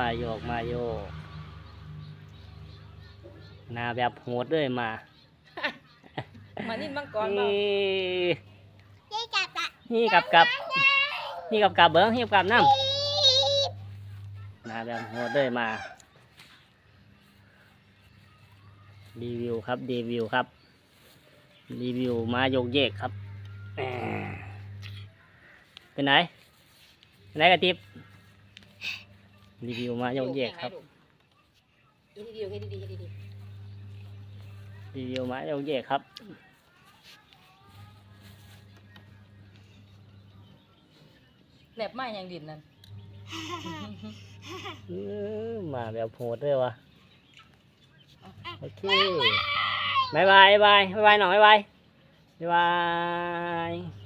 มาโยกมาโยกหนาแบบโหดเลยมามานิ่มังกรเปล่านี่นี่จับละนี่กับกับนี่กับกับเบิ้งนี่กับกับน้ำหนาแบบโหดเลยมารีวิวครับรีวิวครับรีวิวมาโยกเยกครับแหม่เป็นไหนเป็นไหนกระติบ รีวิวมาโยกเยกครับเฮ็ดดีๆเฮ็ดดีๆเฮ็ดดีรีวิวมาโยกเยกครับๆแหลบไม้อย่างดินนั่นอื้อมาแบบโหดเลยวะโอเคบายบายบายบายบายหน่อยบายบายบาย